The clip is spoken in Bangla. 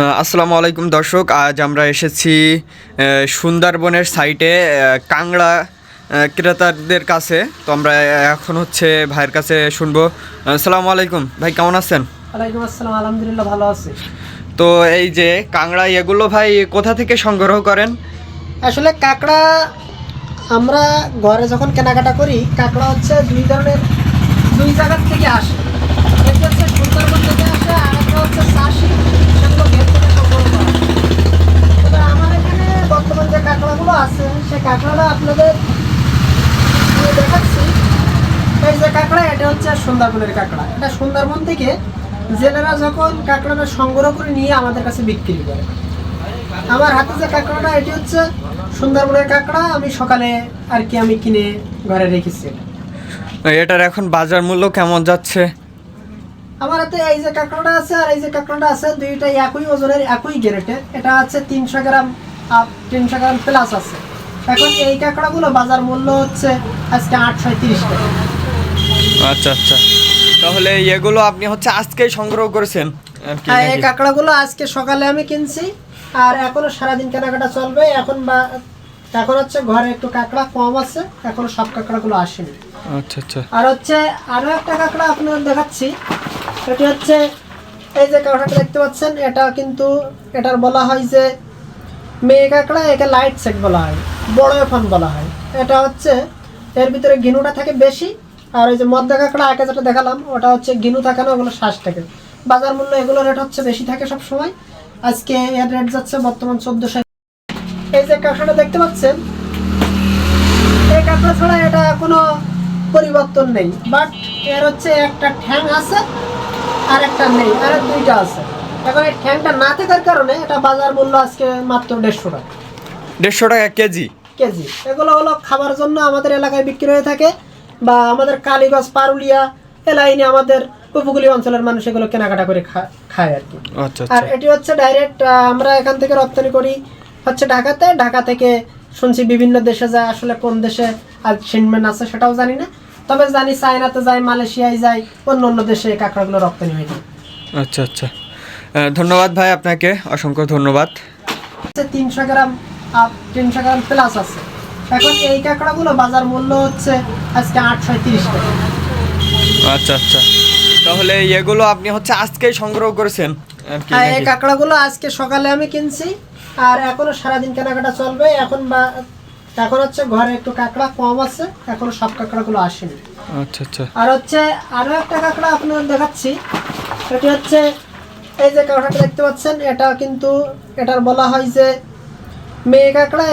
আসসালামু আলাইকুম দর্শক আজ আমরা এসেছি সুন্দরবনের সাইটে কাংড়া ক্রেতাদের কাছে। তো আমরা এখন হচ্ছে ভাইয়ের কাছে শুনব। আসসালামু আলাইকুম ভাই কেমন আছেন? ওয়ালাইকুম আসসালাম আলহামদুলিল্লাহ ভালো আছি। তো এই যে কাংড়া এগুলো ভাই কোথা থেকে সংগ্রহ করেন? আসলে কাঁকড়া আমরা ঘরে যখন কেনাকাটা করি কাঁকড়া হচ্ছে দুই ধরনের দুই জায়গার থেকে আসে। একটা হচ্ছে সুন্দরবন থেকে আসে আর একটা হচ্ছে চাষি সেগুলো ঘের থেকে সংগ্রহ করা হয়। তবে আমার এখানে বর্তমান যে কাঁকড়াগুলো আছে সেই কাঁকড়াটা আপনাদের দেখাচ্ছি। এই যে কাঁকড়া এটা হচ্ছে সুন্দরবনের কাঁকড়া। এটা সুন্দরবন থেকে জেলেরা যখন কাঁকড়াটা সংগ্রহ করে নিয়ে আমাদের কাছে বিক্রি করে। আমার হাতে যে কাঁকড়াটা এটি হচ্ছে সুন্দরবনের কাঁকড়া। আমি সকালে আর কি আমি কিনে ঘরে রেখেছি। এটার এখন বাজার মূল্য কেমন যাচ্ছে? আমার হাতে এই যে কাঁকড়াটা আছে আর এই যে কাঁকড়াটা আছে দুইটাই একই ওজনের একই গ্রেটের এটা আছে তিনশো গ্রাম আপ তিনশো গ্রাম প্লাস আছে। এখন এই কাঁকড়াগুলো বাজার মূল্য হচ্ছে আজকে আটশো তিরিশ টাকা। আচ্ছা আচ্ছা। তাহলে এগুলো আপনি হচ্ছে আজকেই সংগ্রহ করেছেন হ্যাঁ এই কাঁকড়াগুলো আজকে সকালে আমি কিনছি আর এখনও সারাদিন কেনাকাটা চলবে। এখন বা এখন হচ্ছে ঘরে একটু কাঁকড়া কম আছে এখনও সব কাঁকড়াগুলো আসেনি। আচ্ছা আচ্ছা। আর হচ্ছে আরও একটা কাঁকড়া আপনাদের দেখাচ্ছি এটি হচ্ছে এই যে কাঁকড়াটা দেখতে পাচ্ছেন এটা কিন্তু এটার বলা হয় যে মেয়ে কাঁকড়া একে লাইট সেট বলা হয়, বড় ফোন বলা হয়। এটা হচ্ছে, এর ভিতরে গিনুটা থাকে বেশি, আর ওই যে মদ্দা কাঁকড়া আগে যেটা দেখালাম, ওটা হচ্ছে গিনু থাকে না, ওগুলো শ্বাস থাকে। বাজার মূল্য এগুলো রেট হচ্ছে বেশি থাকে সব সময় আজকে এর রেট যাচ্ছে বর্তমান চোদ্দোশো এই যে কাঁকড়াটা দেখতে পাচ্ছেন, এই কাঁকড়া ছাড়া এটা কোনো পরিবর্তন নেই। বাট এর হচ্ছে একটা ঠ্যাং আছে, আর একটা নেই, আর দুইটা আছে। এখন এই ঠ্যাংটা না থাকার কারণে এটা বাজার মূল্য আজকে মাত্র দেড়শো টাকা। দেড়শো টাকা কেজি? কেজি। এগুলো হলো খাবার জন্য আমাদের এলাকায় বিক্রি হয়ে থাকে বা আমাদের কালীগঞ্জ পারুলিয়া এ লাইনে আমাদের উপকূলীয় অঞ্চলের মানুষ এগুলো কেনাকাটা করে খায় আর কি। আচ্ছা আর আচ্ছা। এটি হচ্ছে ডাইরেক্ট আমরা এখান থেকে রপ্তানি করি হচ্ছে ঢাকাতে। ঢাকা থেকে শুনছি বিভিন্ন দেশে যায় আসলে কোন দেশে আর শিনমেন আছে সেটাও জানি না। তবে জানি চায়নাতে যায় মালয়েশিয়ায় যায় অন্য অন্য দেশে এই কাঁকড়াগুলো রপ্তানি হয়ে যায় আচ্ছা আচ্ছা। ধন্যবাদ ভাই আপনাকে অসংখ্য ধন্যবাদ। তিনশো গ্রাম তিনশো গ্রাম প্লাস আছে। এখন এই কাঁকড়াগুলো বাজার মূল্য হচ্ছে আজকে আটশো তিরিশ টাকা। আচ্ছা আচ্ছা। তাহলে এগুলো আপনি হচ্ছে আজকেই সংগ্রহ করেছেন হ্যাঁ এই কাঁকড়াগুলো আজকে সকালে আমি কিনছি আর এখনও সারাদিন কেনাকাটা চলবে। এখন বা এখন হচ্ছে ঘরে একটু কাঁকড়া কম আছে এখনও সব কাঁকড়াগুলো আসেনি। আচ্ছা আচ্ছা। আর হচ্ছে আরও একটা কাঁকড়া আপনাদের দেখাচ্ছি এটি হচ্ছে এই যে কাঁকড়াটা দেখতে পাচ্ছেন এটা কিন্তু এটার বলা হয় যে মেয়ে কাঁকড়া